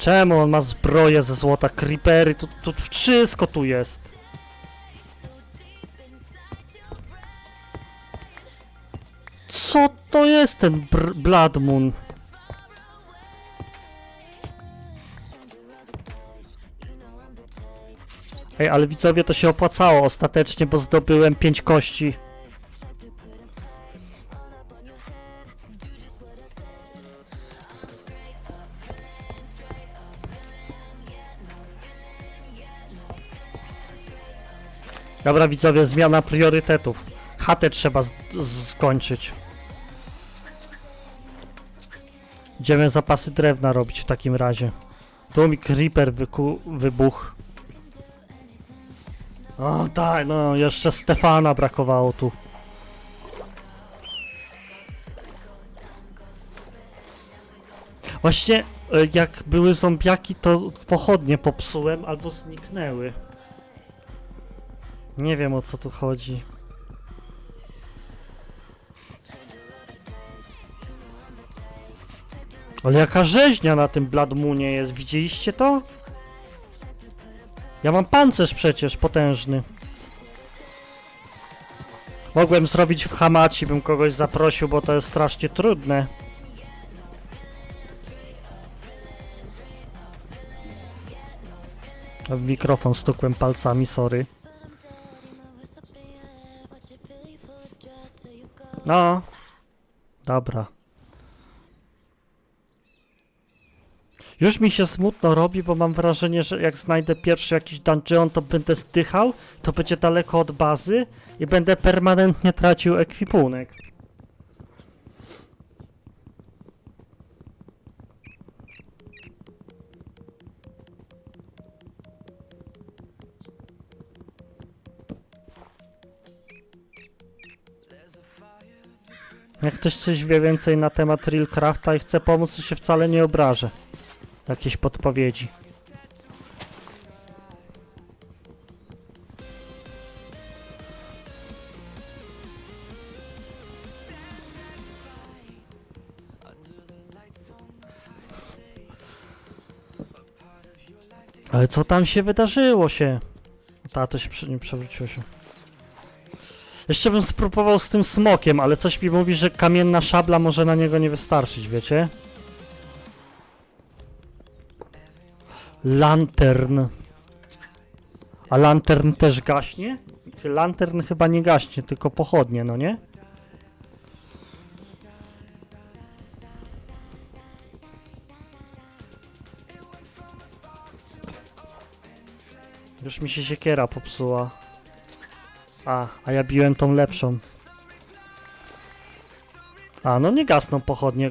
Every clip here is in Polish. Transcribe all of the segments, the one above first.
Czemu on ma zbroję ze złota, creepery, tu, tu wszystko tu jest. Co to jest ten Br Blood Moon? Ej, ale widzowie to się opłacało ostatecznie, bo zdobyłem pięć kości. Dobra widzowie, zmiana priorytetów. Chatę trzeba skończyć. Idziemy zapasy drewna robić w takim razie. Tu mi creeper wybuchł. O tak, no jeszcze Stefana brakowało tu. Właśnie e, jak były zombiaki to pochodnie popsułem albo zniknęły. Nie wiem o co tu chodzi. Ale jaka rzeźnia na tym Blood Moonie jest, widzieliście to? Ja mam pancerz przecież potężny. Mogłem zrobić w Hamachi, bym kogoś zaprosił, bo to jest strasznie trudne. W mikrofon stukłem palcami, sorry. No. Dobra. Już mi się smutno robi, bo mam wrażenie, że jak znajdę pierwszy jakiś dungeon, to będę zdychał, to będzie daleko od bazy i będę permanentnie tracił ekwipunek. Jak ktoś coś wie więcej na temat Realcrafta i chce pomóc, to się wcale nie obrażę. Jakieś podpowiedzi. Ale co tam się wydarzyło się? Ta, to się przy, nie przewróciło się. Jeszcze bym spróbował z tym smokiem, ale coś mi mówi, że kamienna szabla może na niego nie wystarczyć, wiecie? Lantern. A lantern też gaśnie? Lantern chyba nie gaśnie, tylko pochodnie, no nie? Już mi się siekiera popsuła. A, a ja biłem tą lepszą. A, no nie gasną pochodnie.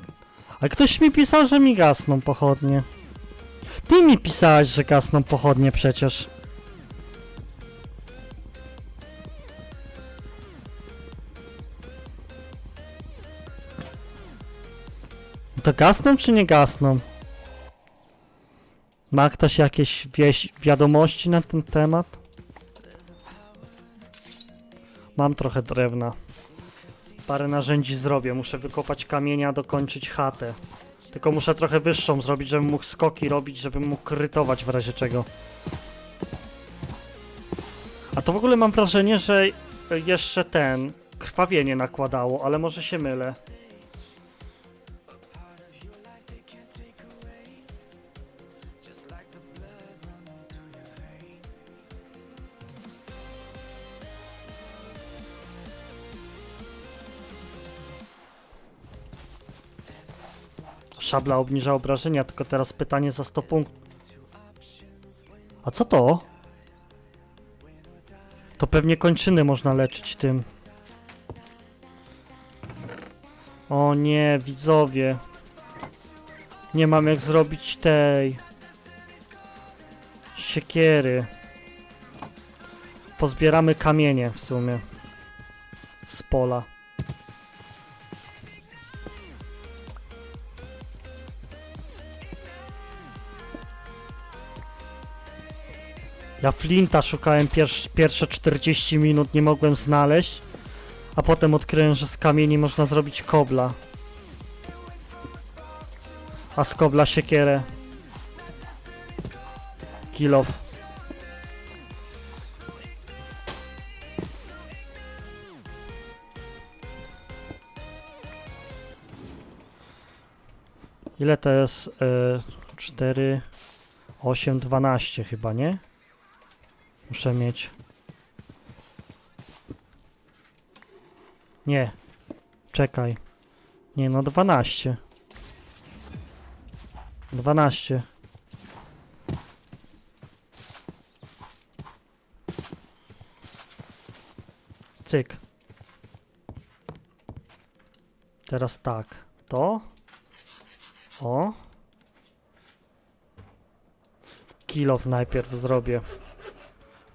A ktoś mi pisał, że mi gasną pochodnie. Ty mi pisałeś, że gasną pochodnie przecież. To gasną czy nie gasną? Ma ktoś jakieś wieś, wiadomości na ten temat? Mam trochę drewna. Parę narzędzi zrobię. Muszę wykopać kamienia, dokończyć chatę. Tylko muszę trochę wyższą zrobić, żebym mógł skoki robić, żebym mógł krytować w razie czego. A to w ogóle mam wrażenie, że jeszcze ten krwawienie nakładało, ale może się mylę. Szabla obniża obrażenia, tylko teraz pytanie za 100 punktów. A co to? To pewnie kończyny można leczyć tym. O nie, widzowie. Nie mam jak zrobić tej siekiery. Pozbieramy kamienie w sumie z pola. Ja Flinta szukałem pier pierwsze 40 minut, nie mogłem znaleźć. A potem odkryłem, że z kamieni można zrobić kobla. A z kobla siekierę. Kill off. Ile to jest? Y, 4, 8, 12 chyba, nie? Muszę mieć. Nie. Czekaj. Nie, no 12. 12. Cyk. Teraz tak. To. O. Kilof najpierw zrobię.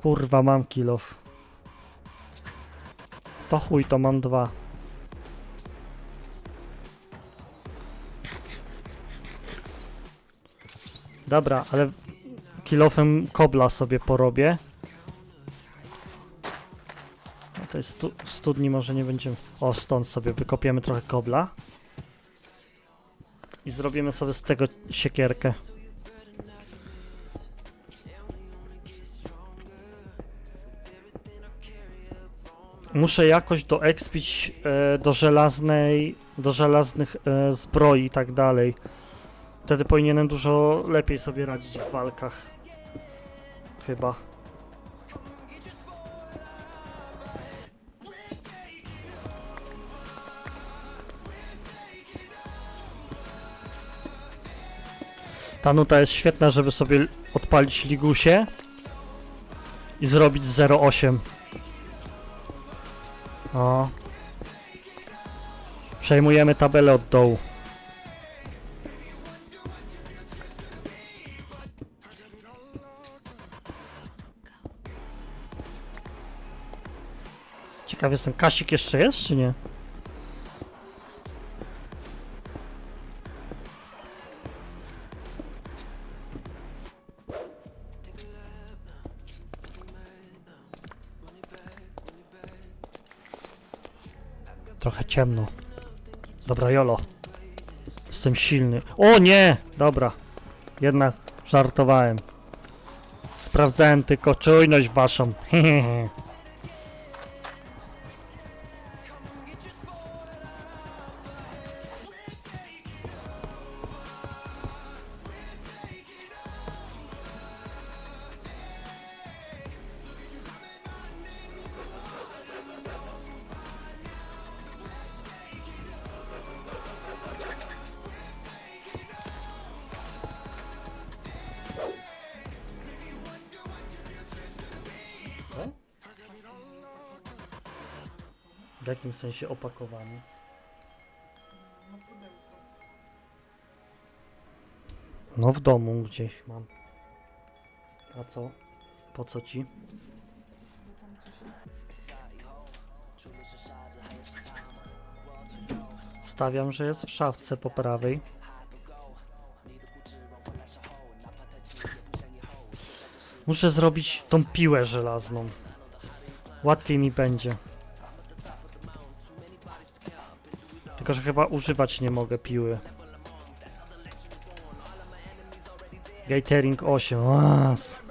Kurwa, mam kilof. To chuj, to mam dwa. Dobra, ale kilofem kobla sobie porobię. No to jest stu studni, może nie będziemy... O, stąd sobie wykopiemy trochę kobla. I zrobimy sobie z tego siekierkę. Muszę jakoś doekspić e, do żelaznej, do żelaznych e, zbroi i tak dalej. Wtedy powinienem dużo lepiej sobie radzić w walkach. Chyba. Ta nuta jest świetna, żeby sobie odpalić ligusie i zrobić 0,8. O. Przejmujemy tabelę od dołu. Ciekaw jestem, Kasik jeszcze jest, czy nie? Trochę ciemno. Dobra, Jolo. Jestem silny. O nie! Dobra. Jednak żartowałem. Sprawdzałem tylko czujność waszą. Hehehe. W jakim sensie opakowany? No w domu gdzieś mam. A co? Po co ci? Stawiam, że jest w szafce po prawej. Muszę zrobić tą piłę żelazną. Łatwiej mi będzie. Tylko, że chyba używać nie mogę piły. Gatering 8. Łas.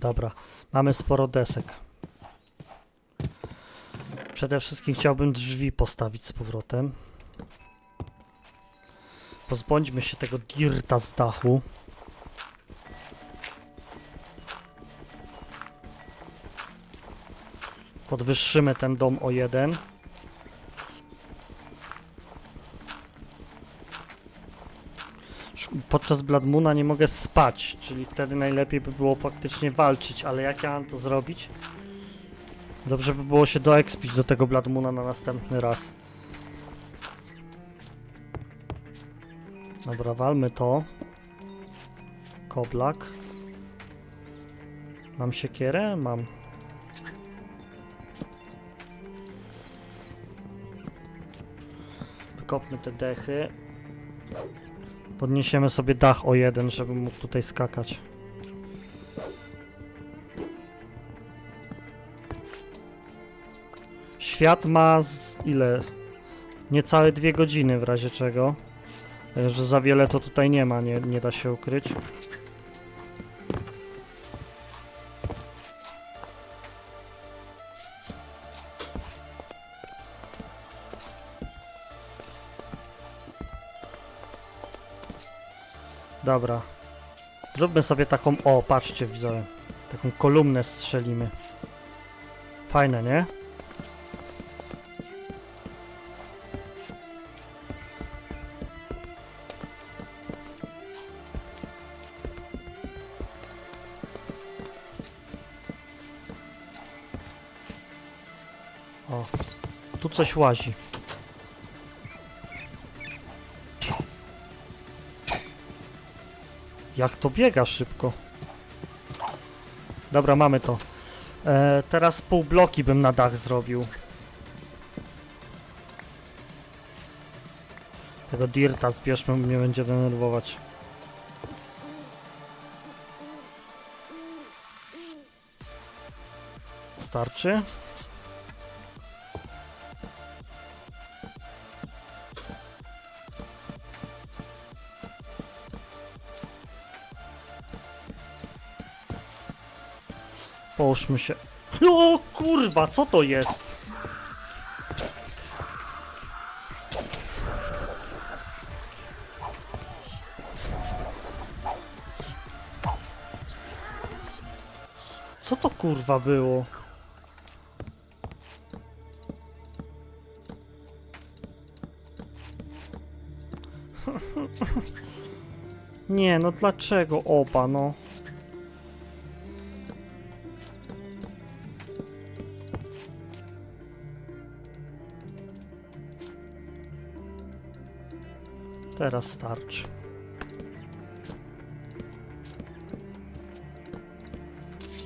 Dobra, mamy sporo desek. Przede wszystkim chciałbym drzwi postawić z powrotem. Pozbądźmy się tego dirta z dachu. Podwyższymy ten dom o jeden. Podczas Blood Moona nie mogę spać, czyli wtedy najlepiej by było faktycznie walczyć, ale jak ja mam to zrobić? Dobrze by było się doekspić do tego Blood Moona na następny raz. Dobra, walmy to. Koblak. Mam siekierę? Mam. Wykopmy te dechy. Podniesiemy sobie dach o jeden, żeby mógł tutaj skakać. Świat ma z ile? Niecałe dwie godziny w razie czego. Że za wiele to tutaj nie ma, nie, nie da się ukryć. Dobra. Zróbmy sobie taką, o patrzcie widzowie, taką kolumnę strzelimy. Fajne, nie? O, tu coś łazi. Jak to biega szybko. Dobra, mamy to. E, teraz pół bloki bym na dach zrobił. Tego dirta zbierzmy, mnie będzie denerwować. Starczy? Połóżmy się. O kurwa, co to jest? Co to kurwa było? Nie, no dlaczego oba, no? Teraz starczy.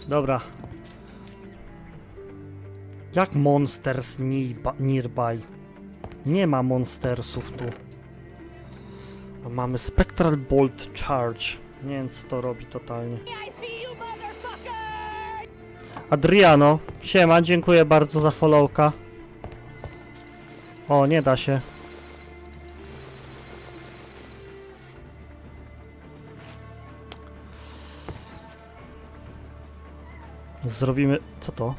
Dobra. Jak monsters nearby? Nie ma monstersów tu. Mamy Spectral Bolt Charge. Nie wiem co to robi totalnie. Adriano, siema, dziękuję bardzo za followka. O, nie da się. Zrobimy... Co to?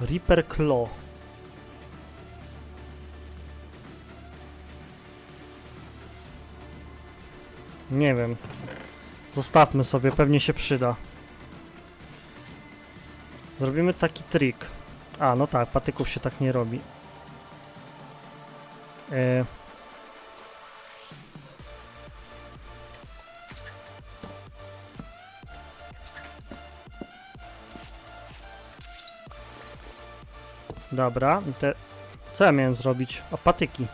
Reaper Claw. Nie wiem. Zostawmy sobie, pewnie się przyda. Zrobimy taki trik. A, no tak, patyków się tak nie robi. E... Dobra, te... Co ja miałem zrobić? A patyki.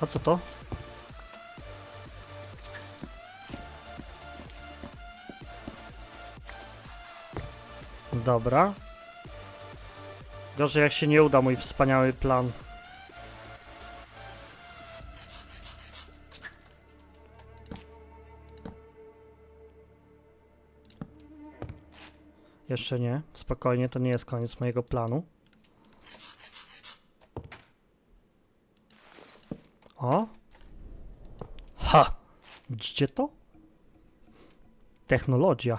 A co to? Dobra. Gorzej jak się nie uda mój wspaniały plan. Jeszcze nie. Spokojnie, to nie jest koniec mojego planu. O! Ha! Widzicie to? Technologia.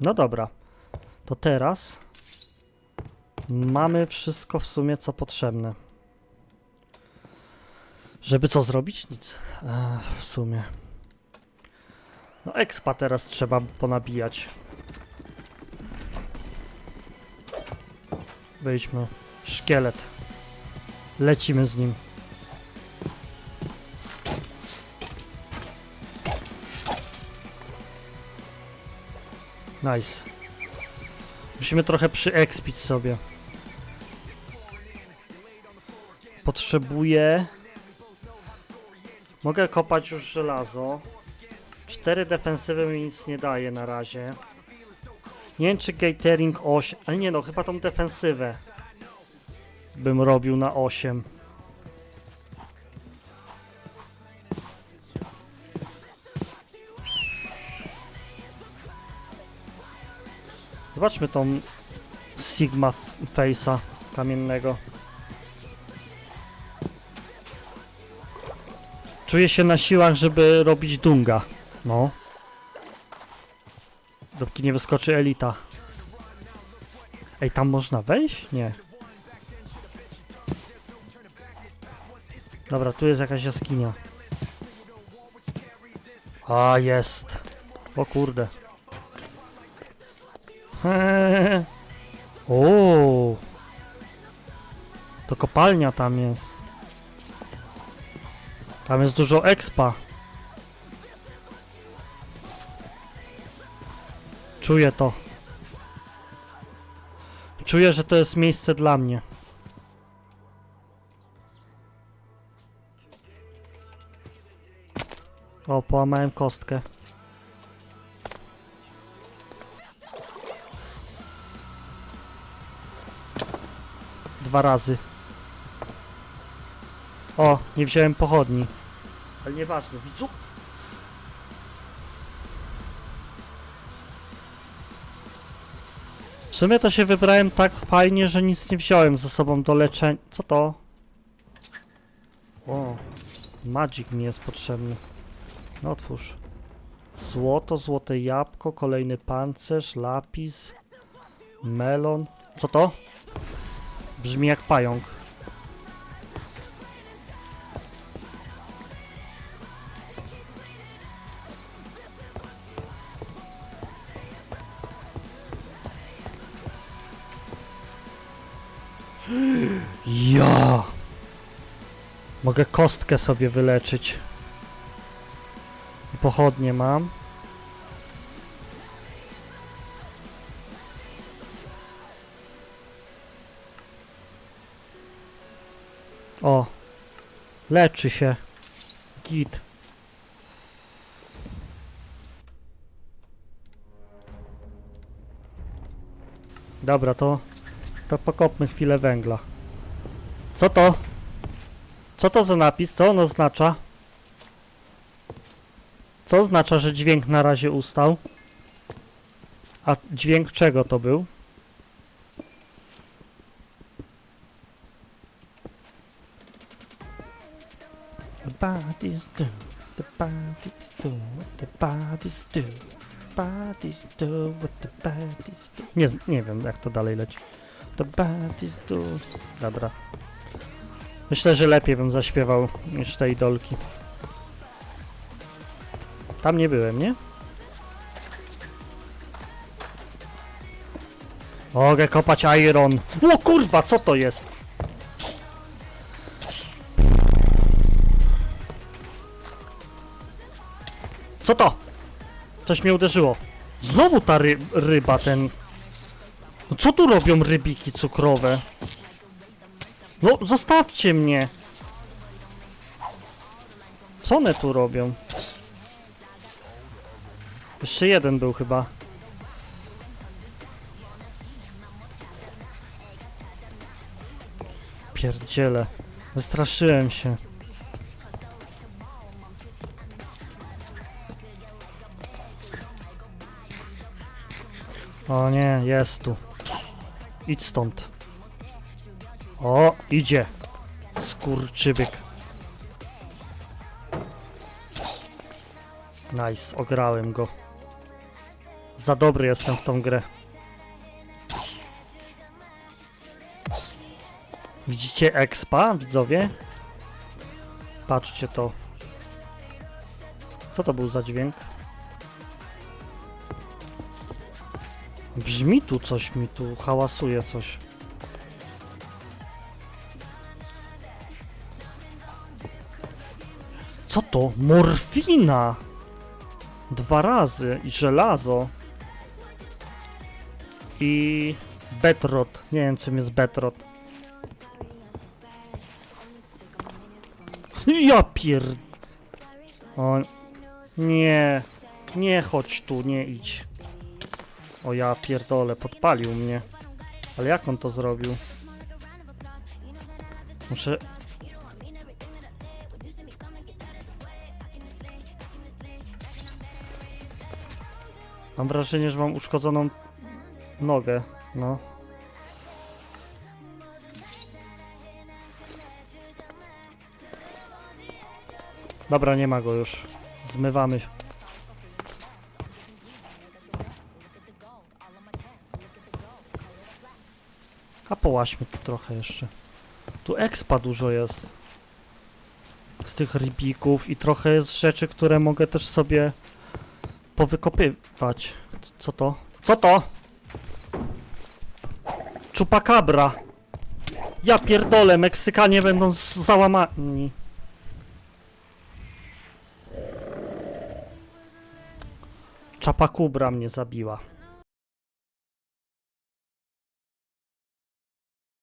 No dobra. To teraz mamy wszystko w sumie co potrzebne. Żeby co zrobić? Nic. Ech, w sumie. No expa teraz trzeba ponabijać. Wejdźmy. Szkielet. Lecimy z nim. Nice. Musimy trochę przyekspić sobie. Potrzebuję... Mogę kopać już żelazo. Cztery defensywy mi nic nie daje na razie. Nie wiem czy catering 8, ale nie no, chyba tą defensywę bym robił na 8. Zobaczmy tą Sigma Face'a kamiennego. Czuję się na siłach, żeby robić dunga. No. Dopóki nie wyskoczy elita. Ej, tam można wejść? Nie. Dobra, tu jest jakaś jaskinia. A, jest. O kurde. O. To kopalnia tam jest. Tam jest dużo expa. Czuję to. Czuję, że to jest miejsce dla mnie. O, połamałem kostkę. Dwa razy. O, nie wziąłem pochodni. Ale nieważne, widzu. Sumie to się wybrałem tak fajnie, że nic nie wziąłem ze sobą do leczenia. Co to? O, magic mi jest potrzebny. No otwórz. Złoto, złote jabłko, kolejny pancerz, lapis, melon. Co to? Brzmi jak pająk. Ja! Mogę kostkę sobie wyleczyć. I Pochodnie mam. O! Leczy się. Git. Dobra, to, to pokopmy chwilę węgla. Co to? Co to za napis? Co on oznacza? Co oznacza, że dźwięk na razie ustał? A dźwięk czego to był? The bodies do, the bodies do, what the bodies do, bodies do, what the bodies do. Nie, nie wiem jak to dalej leci. The bodies do. Dobra. Myślę, że lepiej bym zaśpiewał niż te idolki. Tam nie byłem, nie? Mogę kopać iron. O kurwa, co to jest? Co to? Coś mnie uderzyło. Znowu ta ry ryba, ten... No co tu robią rybiki cukrowe? No, zostawcie mnie! Co one tu robią? Jeszcze jeden był chyba. Pierdziele. Wystraszyłem się. O nie, jest tu. Idź stąd. O, idzie. Skurczybyk. Nice, ograłem go. Za dobry jestem w tą grę. Widzicie expa, widzowie? Patrzcie to. Co to był za dźwięk? Brzmi tu coś mi tu, hałasuje coś. Co to? Morfina! Dwa razy i żelazo. i Betrot. Nie wiem czym jest Betrot. Ja pier... O... Nie. Nie chodź tu, nie idź. O ja pierdolę, podpalił mnie. Ale jak on to zrobił? Muszę... Mam wrażenie, że mam uszkodzoną nogę, no. Dobra, nie ma go już. Zmywamy. A połaśmy tu trochę jeszcze. Tu expa dużo jest. Z tych rybików i trochę jest rzeczy, które mogę też sobie powykopywać. Co to? Co to? Chupacabra. Ja pierdolę, Meksykanie będą załamani. Czapakubra mnie zabiła.